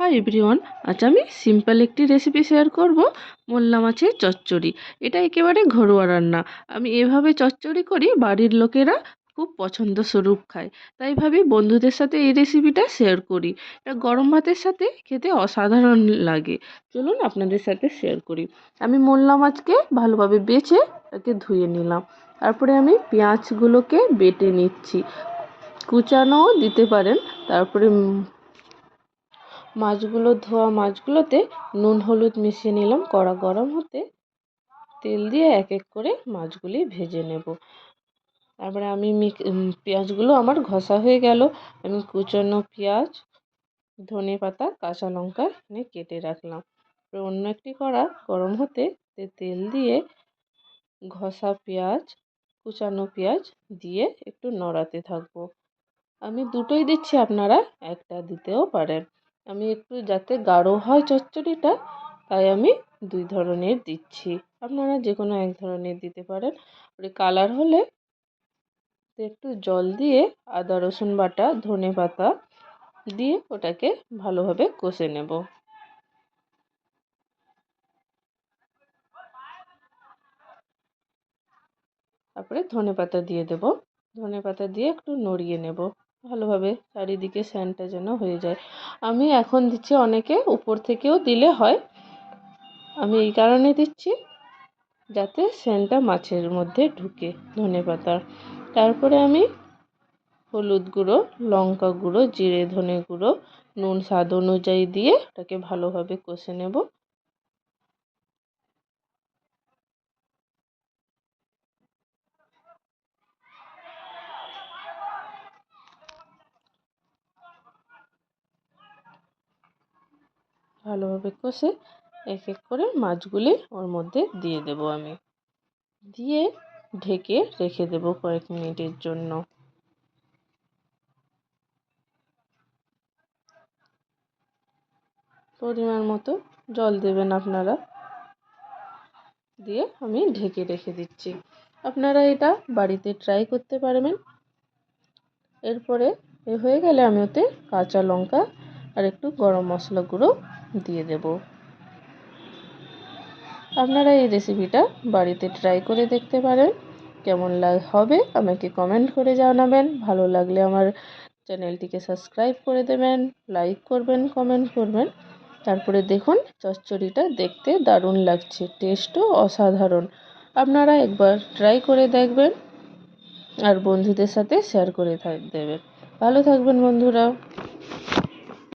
Hi everyone আজ আমি simple একটি রেসিপি শেয়ার করব, মোল্লা মাছের চচ্চড়ি। এটা একেবারে ঘরোয়া রান্না। আমি এভাবে চচ্চড়ি করি, বাড়ির লোকেরা খুব পছন্দ স্বরূপ খায়। তাই ভাবি বন্ধুদের সাথে এই রেসিপিটা শেয়ার করি। এটা গরম ভাতের সাথে খেতে অসাধারণ লাগে। চলুন আপনাদের সাথে শেয়ার করি। আমি মোল্লা মাছকে ভালোভাবে বেছে তাকে ধুয়ে নিলাম। তারপরে আমি পেঁয়াজগুলোকে বেটে নিচ্ছি। কুচানোও দিতে পারেন, তারপরে মাছগুলো ধোয়া মাছগুলোতে নুন, হলুদ মিশিয়ে নিলাম। কড়া গরম হতে তেল দিয়ে এক এক করে মাছগুলি ভেজে নেব। তারপরে আমি পেঁয়াজগুলো আমার ঘষা হয়ে গেল। আমি কুচানো পেঁয়াজ, ধনে পাতা, কাঁচা লঙ্কা এখানে কেটে রাখলাম। অন্য একটি কড়া গরম হতে তেল দিয়ে ঘষা পেঁয়াজ, কুচানো পেঁয়াজ দিয়ে একটু নড়াতে থাকব। আমি দুটোই দিচ্ছি, আপনারা একটা দিতেও পারেন। আমি একটু যাতে গাঢ় হয় চচ্চড়িটা, তাই আমি দুই ধরনের দিচ্ছি। আপনারা যে কোনো এক ধরনের দিতে পারেন। কালার হলে একটু জল দিয়ে আদা, রসুন বাটা, ধনে পাতা দিয়ে ওটাকে ভালোভাবে কষে নেব। তারপরে ধনে পাতা দিয়ে দেব। ধনে পাতা দিয়ে একটু নড়িয়ে নেব। ভালোভাবে চারিদিকে স্যানটা যেন হয়ে যায়। আমি এখন দিচ্ছি অনেকে, উপর থেকেও দিলে হয়। আমি এই কারণে দিচ্ছি যাতে স্যানটা মাছের মধ্যে ঢুকে ধনে পাতার। তারপরে আমি হলুদ গুঁড়ো, লঙ্কা গুঁড়ো, জিরে ধনে গুঁড়ো, নুন, স্বাদ অনুযায়ী দিয়ে ওটাকে ভালোভাবে কষে নেব। ভালোভাবে কষে এক এক করে মাছগুলি ওর মধ্যে দিয়ে দেব আমি। দিয়ে ঢেকে রেখে দেব কয়েক মিনিটের জন্য। পরিমাণ মতো জল দেবেন আপনারা। দিয়ে আমি ঢেকে রেখে দিচ্ছি। আপনারা এটা বাড়িতে ট্রাই করতে পারবেন। এরপরে এ হয়ে গেলে আমি ওতে কাঁচা লঙ্কা আর একটু গরম মশলা গুঁড়ো দিয়ে দেব। আপনারা এই রেসিপিটা বাড়িতে ট্রাই করে দেখতে পারেন। কেমন লাগ হবে আমাকে কমেন্ট করে জানাবেন। ভালো লাগলে আমার চ্যানেলটিকে সাবস্ক্রাইব করে দেবেন লাইক করবেন কমেন্ট করবেন। তারপরে দেখুন, চচ্চড়িটা দেখতে দারুণ লাগছে টেস্টও অসাধারণ। আপনারা একবার ট্রাই করে দেখবেন আর বন্ধুদের সাথে শেয়ার করে থাক, দেবেন। ভালো থাকবেন বন্ধুরা।